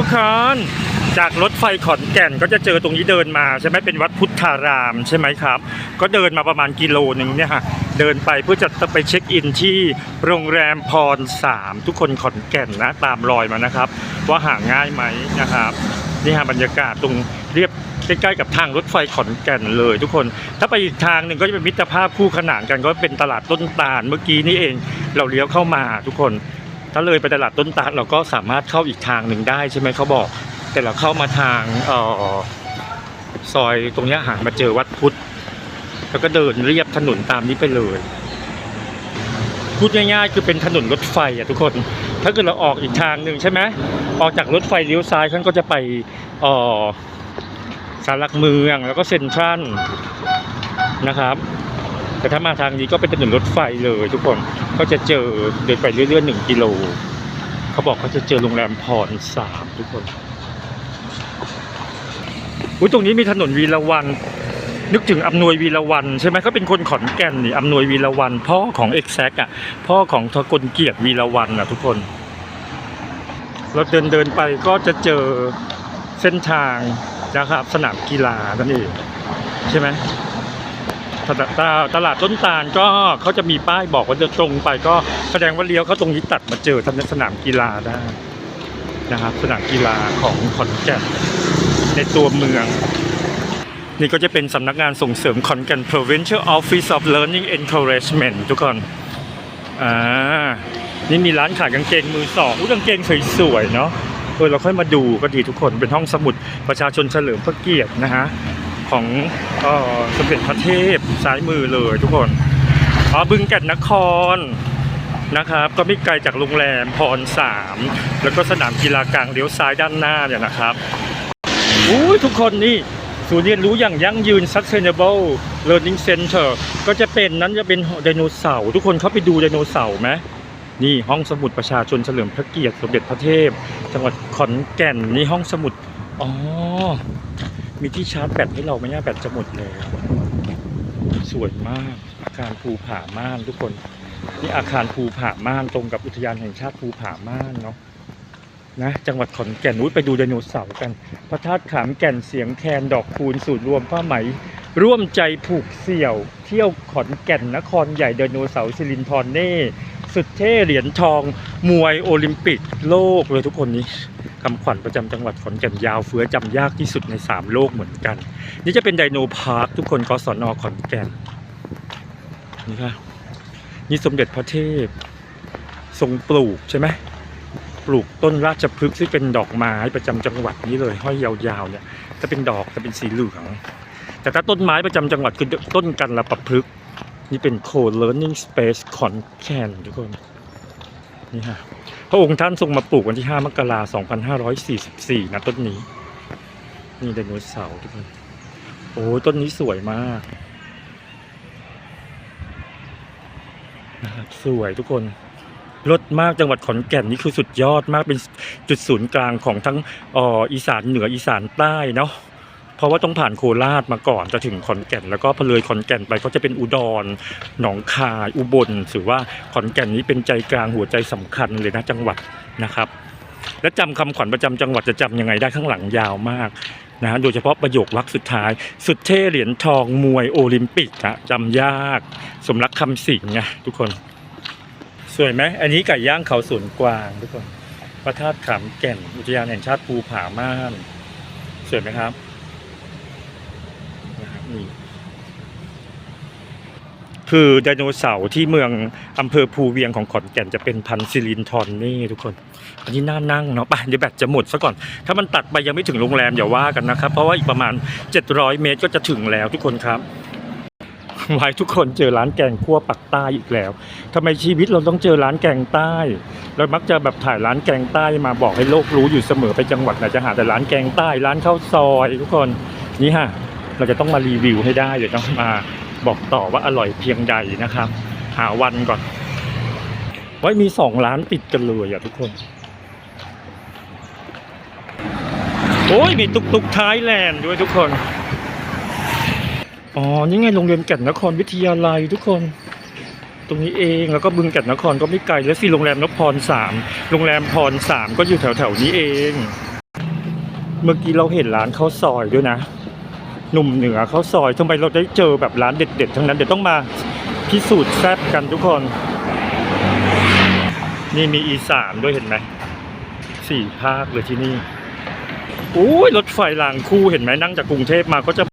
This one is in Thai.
ทุกคนจากรถไฟขอนแก่นก็จะเจอตรงนี้เดินมาใช่ไหมเป็นวัดพุทธารามใช่ไหมครับ ก็เดินมาประมาณกิโลหนึ่งเนี่ยฮะเดินไปเพื่อจะไปเช็คอินที่โรงแรมพรสามทุกคนขอนแก่นนะตามรอยมานะครับ ว่าหาง่ายไหมนะครับนี่ฮะบรรยากาศตรงเรียบใกล้ๆกับทางรถไฟขอนแก่นเลยทุกคน ถ้าไปอีกทางหนึ่งก็จะเป็นมิตรภาพคู่ขนานกันก็เป็นตลาดต้นตาลเมื่อกี้นี่เอง เราเลี้ยวเข้ามาทุกคน ถ้าเลยไปตลาดต้นตาลเราก็สามารถเข้าอีกทางหนึ่งได้ใช่ไหมเขาบอก แต่เราเข้ามาทางออซอยตรงนี้หามาเจอวัดพุทธแล้วก็เดินเรียบถนนตามนี้ไปเลยพูดง่ายๆคือเป็นถนนรถไฟอะทุกคน ถ้าเกิดเราออกอีกทางหนึ่งใช่ไหมออกจากรถไฟเลี้ยวซ้ายท่านก็จะไปออสารหลักเมืองแล้วก็เซ็นทรัลนะครับ แต่ถ้ามาทางนี้ก็เป็นถนนรถไฟเลยทุกคนก็จะเจอเดินไปเรื่อยๆหนึ่งกิโลเขาบอกเขาจะเจอโรงแรมพรสามทุกคนอุ้ยตรงนี้มีถนนวีระวัน นึกถึงอำนวยวีระวันใช่ไหมเขาเป็นคนขอนแก่นนี่อำนวยวีระวัน พ่อของเอ็กแซกอะพ่อของทกลเกียรติวีระวันอะทุกคน เราเดินเดินไปก็จะเจอเส้นทางนะครับสนามกีฬานั่นเองใช่ไหม ตลาดตลาดต้นตาลก็เขาจะมีป้ายบอกว่าจะตรงไปก็แสดงว่าเลี้ยวเขาตรงนี้ตัดมาเจอทำสนามกีฬาได้นะครับสนามกีฬาของขอนแก่นในตัวเมือง นี่ก็จะเป็นสำนักงานส่งเสริมขอนแก่น Provincial Office of Learning Encouragement ทุกคนอ่านี่มีร้านขายกางเกงมือสองกางเกงสวยๆเนาะเออเราค่อยมาดูก็ดีทุกคนเป็นห้องสมุดประชาชนเฉลิมพระเกียรตินะฮะ ของออสมเด็จพระเทพซ้ายมือเลยทุกคนอ๋อบึงแก่นนครนะครับ ก็ไม่ไกลจากโรงแรมพรสามแล้วก็สนามกีฬากลางเลี้ยวซ้ายด้านหน้าเนี่ยนะครับอุ้ยทุกคนนี่ศูนย์เรียนรู้อย่างยั่งยืน sustainable learning center ก็จะเป็นนั้นจะเป็นไดโนเสาร์ทุกคนเข้าไปดูไดโนเสาร์ไหมนี่ห้องสมุดประชาชนเฉลิมพระเกียรติสมเด็จพระเทพ จังหวัดขอนแก่นนี่ห้องสมุดอ๋อ มีที่ชาร์จแบตให้เราไหมเนี่ยแบตจะหมดแล้ว สวยมาก อาคารภูผาม่านทุกคน นี่อาคารภูผาม่านตรงกับอุทยานแห่งชาติภูผาม่านเนาะนะจังหวัดขอนแก่นอุ้ยไปดูไดโนเสาร์กัน พระธาตุขามแก่นเสียงแคนดอกคูณสูตรรวมผ้าไหม ร่วมใจผูกเสี่ยว เที่ยวขอนแก่นนครใหญ่ไดโนเสาร์สิรินทรเน่ สุดเท่เหรียญทอง มวยโอลิมปิกโลกเลยทุกคนนี้ คำขวัญประจำจังหวัดขอนแก่นยาวเฟื้อจำยากที่สุดใน 3 โลกเหมือนกัน นี่จะเป็นไดโนพาร์คทุกคนกศนขอนแก่นนี่ค่ะนี่สมเด็จพระเทพ ทรงปลูกใช่ไหมปลูกต้นราชพฤกษ์ซึ่งเป็นดอกไม้ประจำจังหวัดนี้เลยห้อยยาวๆเนี่ยจะเป็นดอกจะเป็นสีเหลืองแต่ถ้าต้นไม้ประจำจังหวัดคือต้นกันละประพฤกษ์นี่เป็น co-learning space ขอนแก่นทุกคน นี่ฮะพระองค์ท่านทรงมาปลูกวันที่ 5 มกราคม 2544 นะต้นนี้ นี่ไดโนเสาร์ทุกคนโอ้ต้นนี้สวยมากนะครับสวยทุกคนรถมากจังหวัดขอนแก่นนี่คือสุดยอดมากเป็นจุดศูนย์กลางของทั้งอ,อ,อีสานเหนืออีสานใต้เนาะ เพราะว่าต้องผ่านโคราชมาก่อนจะถึงขอนแก่น แล้วก็พอเลยขอนแก่นไปก็จะเป็นอุดรหนองคายอุบลถือว่าขอนแก่นนี้เป็นใจกลางหัวใจสำคัญเลยนะจังหวัดนะครับ และจำคำขวัญประจำจังหวัดจะจำยังไงได้ข้างหลังยาวมากนะโดยเฉพาะประโยควักสุดท้าย สุดเท่เหรียญทองมวยโอลิมปิกอะจำยาก สมรักคำสิงไงทุกคน สวยไหมอันนี้ไก่ย่างเขาสวนกวางทุกคนพระธาตุขามแก่น อุทยานแห่งชาติภูผาม่าน สวยไหมครับ นี่คือไดโนเสาร์ที่เมืองอำเภอภูเวียงของขอนแก่นจะเป็นพันซิลินทอนนี่ทุกคน อันนี้น่านั่งเนาะไปเดี๋ยวแบตจะหมดซะก่อน ถ้ามันตัดไปยังไม่ถึงโรงแรมอย่าว่ากันนะครับ เพราะว่าอีกประมาณ 700 เมตรก็จะถึงแล้วทุกคนครับไว้ทุกคนเจอร้านแกงคั่วปักใต้อีกแล้วทำไมชีวิตเราต้องเจอร้านแกงใต้ เรามักจะแบบถ่ายร้านแกงใต้มาบอกให้โลกรู้อยู่เสมอไปจังหวัดไหนจะหาแต่ร้านแกงใต้ร้านข้าวซอยทุกคนนี่ฮะ เราจะต้องมารีวิวให้ได้เดี๋ยวต้องมาบอกต่อว่าอร่อยเพียงใดนะครับ หาวันก่อนไว้มีสองร้านติดกันเลยอะทุกคน โอ้ยมีตุกตุกท้ายแลนด์ด้วยทุกคน อ๋อ นี่ไงโรงเรียนแก่นนครวิทยาลัยทุกคน ตรงนี้เองแล้วก็บึงแก่นนครก็ไม่ไกลแล้วสิโรงแรมนพพรสามโรงแรมพรสามก็อยู่แถวแถวนี้เอง เมื่อกี้เราเห็นร้านข้าวซอยด้วยนะ หนุ่มเหนือเขาซอยทำไมเราได้เจอแบบร้านเด็ดๆ ทั้งนั้นเดี๋ยวต้องมาพิสูจน์แซ่บกันทุกคน นี่มีอีสานด้วยเห็นไหมสี่ภาคเลยที่นี่อุ้ยรถไฟรางคู่เห็นไหมนั่งจากกรุงเทพมาก็จะ